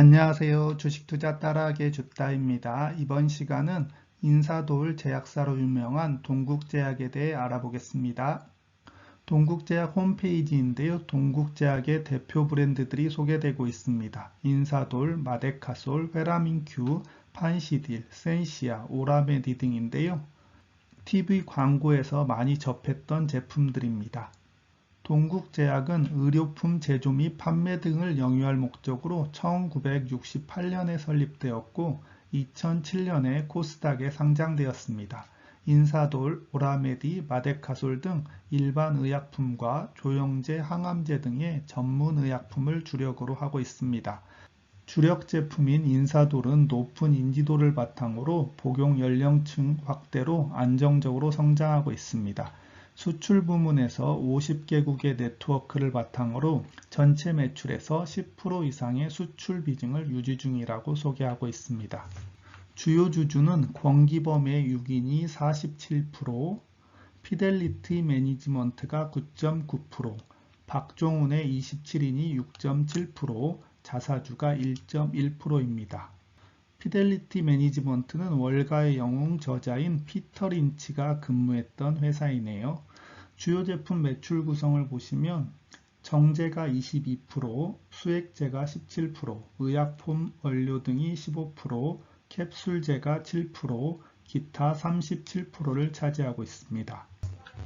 안녕하세요. 주식투자 따라하기의 주따입니다. 이번 시간은 인사도울 제약사로 유명한 동국제약에 대해 알아보겠습니다. 동국제약 홈페이지인데요. 동국제약의 대표 브랜드들이 소개되고 있습니다. 인사돌, 마데카솔, 회라민큐, 판시딜, 센시아, 오라메디 등인데요. TV 광고에서 많이 접했던 제품들입니다. 동국제약은 의료품 제조 및 판매 등을 영위할 목적으로 1968년에 설립되었고 2007년에 코스닥에 상장되었습니다. 인사돌, 오라메디, 마데카솔 등 일반 의약품과 조영제, 항암제 등의 전문 의약품을 주력으로 하고 있습니다. 주력 제품인 인사돌은 높은 인지도를 바탕으로 복용 연령층 확대로 안정적으로 성장하고 있습니다. 수출 부문에서 50개국의 네트워크를 바탕으로 전체 매출에서 10% 이상의 수출 비중을 유지 중이라고 소개하고 있습니다. 주요 주주는 권기범의 6인이 47%, 피델리티 매니지먼트가 9.9%, 박종훈의 27인이 6.7%, 자사주가 1.1%입니다. 피델리티 매니지먼트는 월가의 영웅 저자인 피터 린치가 근무했던 회사이네요. 주요 제품 매출 구성을 보시면 정제가 22%, 수액제가 17%, 의약품 원료 등이 15%, 캡슐제가 7%, 기타 37%를 차지하고 있습니다.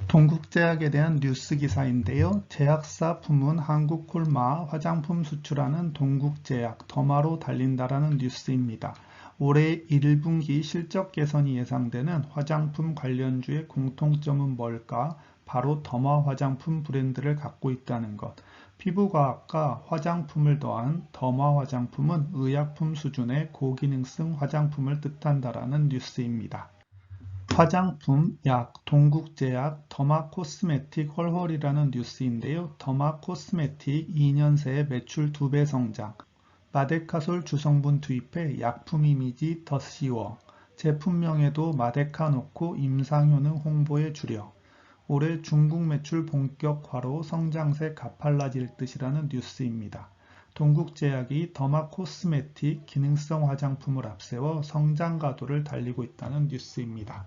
동국제약에 대한 뉴스 기사인데요. 제약사 품은 한국콜마 화장품 수출하는 동국제약 더마로 달린다라는 뉴스입니다. 올해 1분기 실적 개선이 예상되는 화장품 관련주의 공통점은 뭘까? 바로 더마 화장품 브랜드를 갖고 있다는 것. 피부과학과 화장품을 더한 더마 화장품은 의약품 수준의 고기능성 화장품을 뜻한다라는 뉴스입니다. 화장품, 약, 동국제약, 더마 코스메틱 헐헐이라는 뉴스인데요. 더마 코스메틱 2년 새에 매출 2배 성장, 마데카솔 주성분 투입해 약품 이미지 더 씌워, 제품명에도 마데카 놓고 임상효능 홍보에 주력, 올해 중국 매출 본격화로 성장세 가팔라질 듯이라는 뉴스입니다. 동국제약이 더마 코스메틱 기능성 화장품을 앞세워 성장 가도를 달리고 있다는 뉴스입니다.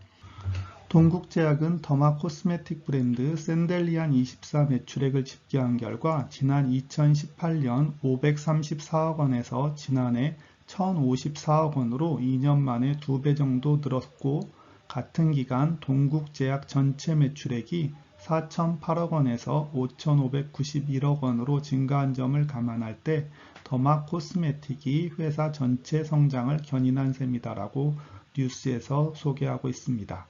동국제약은 더마 코스메틱 브랜드 샌델리안 24 매출액을 집계한 결과 지난 2018년 534억 원에서 지난해 1054억 원으로 2년 만에 2배 정도 늘었고 같은 기간 동국제약 전체 매출액이 4,008억 원에서 5,591억 원으로 증가한 점을 감안할 때 더마 코스메틱이 회사 전체 성장을 견인한 셈이다라고 뉴스에서 소개하고 있습니다.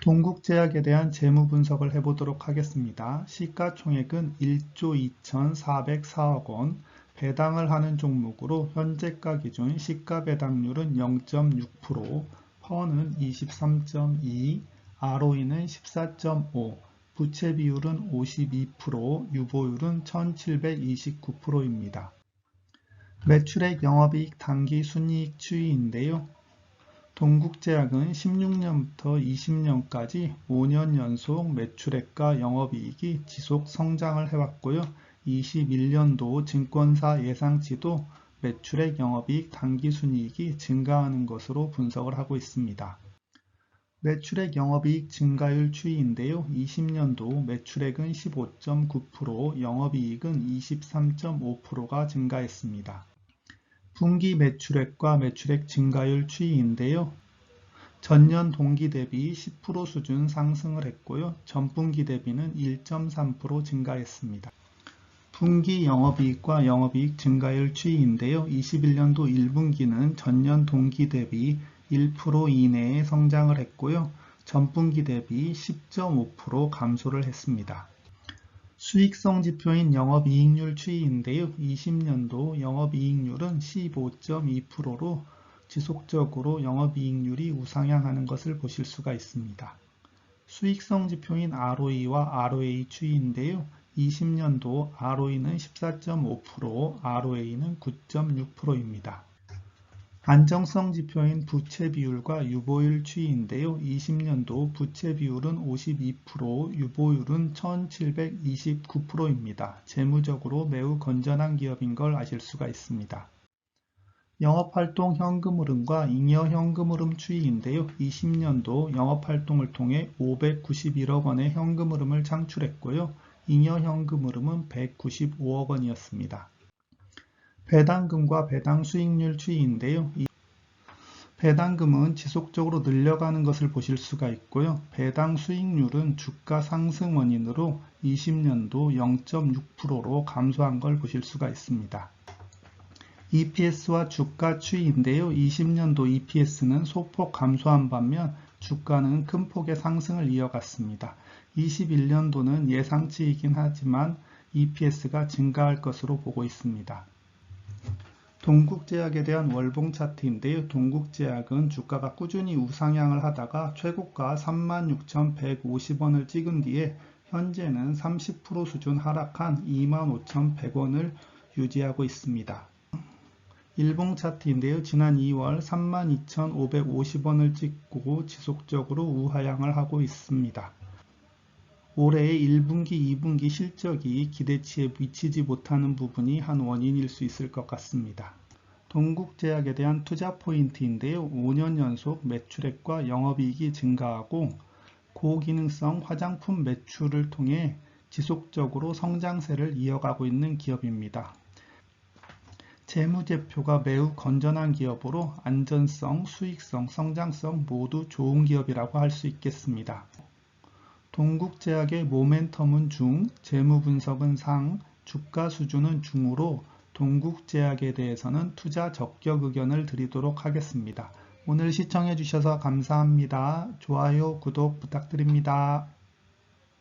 동국제약에 대한 재무 분석을 해보도록 하겠습니다. 시가총액은 1조 2,404억 원, 배당을 하는 종목으로 현재가 기준 시가 배당률은 0.6%, 퍼는 23.2, ROE는 14.5, 부채 비율은 52%, 유보율은 1729%입니다. 매출액 영업이익 단기 순이익 추이인데요. 동국제약은 16년부터 20년까지 5년 연속 매출액과 영업이익이 지속 성장을 해왔고요. 21년도 증권사 예상치도 매출액 영업이익 단기순이익이 증가하는 것으로 분석을 하고 있습니다. 매출액 영업이익 증가율 추이인데요. 20년도 매출액은 15.9%, 영업이익은 23.5%가 증가했습니다. 분기 매출액과 매출액 증가율 추이인데요. 전년 동기 대비 10% 수준 상승을 했고요. 전분기 대비는 1.3% 증가했습니다. 분기 영업이익과 영업이익 증가율 추이인데요. 21년도 1분기는 전년 동기 대비 1% 이내에 성장을 했고요. 전분기 대비 10.5% 감소를 했습니다. 수익성 지표인 영업이익률 추이인데요. 20년도 영업이익률은 15.2%로 지속적으로 영업이익률이 우상향하는 것을 보실 수가 있습니다. 수익성 지표인 ROE와 ROA 추이인데요. 20년도 ROE는 14.5%, ROA는 9.6%입니다. 안정성 지표인 부채 비율과 유보율 추이인데요. 20년도 부채 비율은 52%, 유보율은 1729%입니다. 재무적으로 매우 건전한 기업인 걸 아실 수가 있습니다. 영업활동 현금 흐름과 잉여 현금 흐름 추이인데요. 20년도 영업활동을 통해 591억 원의 현금 흐름을 창출했고요. 잉여 현금 흐름은 195억 원이었습니다. 배당금과 배당 수익률 추이인데요. 이 배당금은 지속적으로 늘려가는 것을 보실 수가 있고요. 배당 수익률은 주가 상승 원인으로 20년도 0.6%로 감소한 걸 보실 수가 있습니다. EPS와 주가 추이인데요. 20년도 EPS는 소폭 감소한 반면 주가는 큰 폭의 상승을 이어갔습니다. 21년도는 예상치이긴 하지만 EPS가 증가할 것으로 보고 있습니다. 동국제약에 대한 월봉 차트인데요. 동국제약은 주가가 꾸준히 우상향을 하다가 최고가 36,150원을 찍은 뒤에 현재는 30% 수준 하락한 25,100원을 유지하고 있습니다. 일봉 차트인데요. 지난 2월 32,550원을 찍고 지속적으로 우하향을 하고 있습니다. 올해의 1분기, 2분기 실적이 기대치에 미치지 못하는 부분이 한 원인일 수 있을 것 같습니다. 동국제약에 대한 투자 포인트인데요. 5년 연속 매출액과 영업이익이 증가하고 고기능성 화장품 매출을 통해 지속적으로 성장세를 이어가고 있는 기업입니다. 재무제표가 매우 건전한 기업으로 안전성, 수익성, 성장성 모두 좋은 기업이라고 할 수 있겠습니다. 동국제약의 모멘텀은 중, 재무 분석은 상, 주가 수준은 중으로 동국제약에 대해서는 투자 적격 의견을 드리도록 하겠습니다. 오늘 시청해 주셔서 감사합니다. 좋아요, 구독 부탁드립니다.